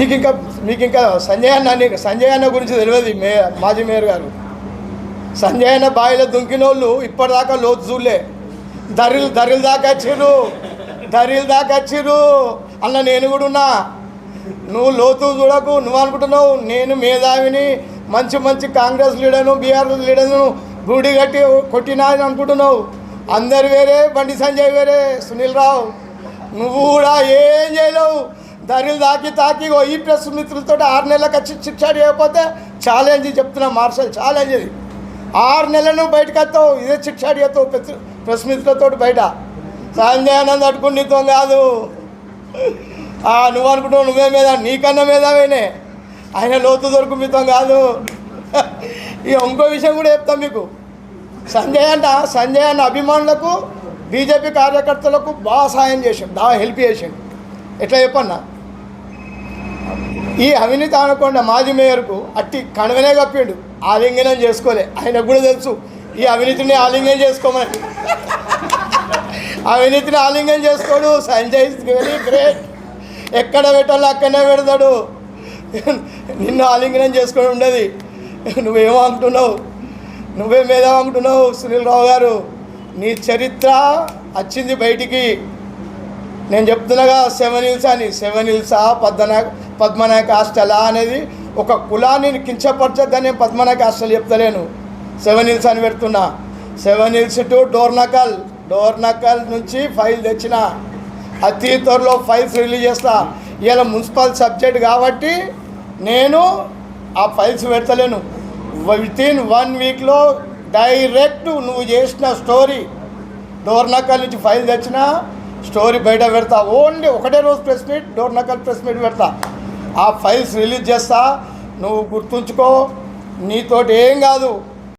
మీకు ఇంకా మీకు ఇంకా సంజయ్ అన్న సంజయ్ అన్న గురించి తెలియదు మే మాజీ మేయర్ గారు. సంజయ్ అన్న బావిలో దుంకినోళ్ళు ఇప్పటిదాకా లోతు చూడలే. ధరలు ధరలు దాకా వచ్చిర్రు. ధరలు దాకా వచ్చిర్రు. అన్న నేను కూడా ఉన్నా. నువ్వు లోతు చూడకు. నువ్వు అనుకుంటున్నావు నేను మేధావిని మంచి మంచి కాంగ్రెస్ లీడర్ను బీఆర్ లీడర్ను గూడి కట్టి కొట్టినా అని అనుకుంటున్నావు. అందరు వేరే బండి సంజయ్ వేరే. సునీల్ రావు నువ్వు కూడా ఏం చేయలేవు. ధరలు తాకి తాకి ఓ ఈ ప్రెస్ మిత్రులతో ఆరు నెలలకు వచ్చి శిక్ష చేయకపోతే ఛాలెంజ్ చెప్తున్నా మార్షల్ ఛాలెంజ్ ఇది ఆరు నెలలు బయటకు వస్తావు ఇదే శిక్ష చేస్తావు ప్రెస్ ప్రెస్ మిత్రులతో బయట. సంజయానంద్ ఆనంద్ నీతో కాదు. నువ్వు అనుకుంటావు నువ్వే మీద నీకన్నా మేధావేనే. ఆయన లోతు దొరుకు మీతో కాదు. ఇక ఇంకో విషయం కూడా చెప్తాం మీకు. సంజయ్ అంట సంజయ్ అన్న అభిమానులకు బీజేపీ కార్యకర్తలకు బాగా సాయం చేసాం బాగా హెల్ప్ చేసాం ఎట్లా చెప్పన్నా? ఈ అవినీతి అనకుండా మాజీ మేయర్కు అట్టి కణవనే కప్పిండు. ఆలింగనం చేసుకోలే. ఆయనకు కూడా తెలుసు ఈ అవినీతిని ఆలింగనం చేసుకోమని. అవినీతిని ఆలింగనం చేసుకోడు సంజయ్ వెరీ గ్రేట్ ఎక్కడ పెట్టాలో అక్కడనే పెడతాడు. నిన్ను ఆలింగనం చేసుకొని ఉండదు. నువ్వేమో అంటున్నావు నువ్వే మేధావి అంటున్నావు సునీల్ రావు గారు? నీ చరిత్ర వచ్చింది బయటికి. నేను చెప్తున్నాగా సెవెన్ హిల్స్ అని. సెవెన్ హిల్సా పద్మనాయక్ పద్మనాయక హాస్టలా అనేది ఒక కులాన్ని కించపరచద్దని నేను పద్మనాయక హాస్టల్ చెప్తలేను. సెవెన్ హిల్స్ అని పెడుతున్నా. Seven hills to Dornakal. Dornakal నుంచి ఫైల్ తెచ్చిన. అతి త్వరలో ఫైల్స్ రిలీజ్ చేస్తా. ఇలా మున్సిపల్ సబ్జెక్ట్ కాబట్టి నేను ఆ ఫైల్స్ పెడతలేను. వితిన్ వన్ వీక్లో డైరెక్ట్ నువ్వు చేసిన స్టోరీ డోర్నకల్ నుంచి ఫైల్ తెచ్చిన స్టోరీ బయట పెడతా. ఓన్లీ ఒకటే రోజు press meet Dornakal press meet పెడతా. ఆ ఫైల్స్ రిలీజ్ చేస్తా. నువ్వు గుర్తుంచుకో. నీతోటి ఏం కాదు.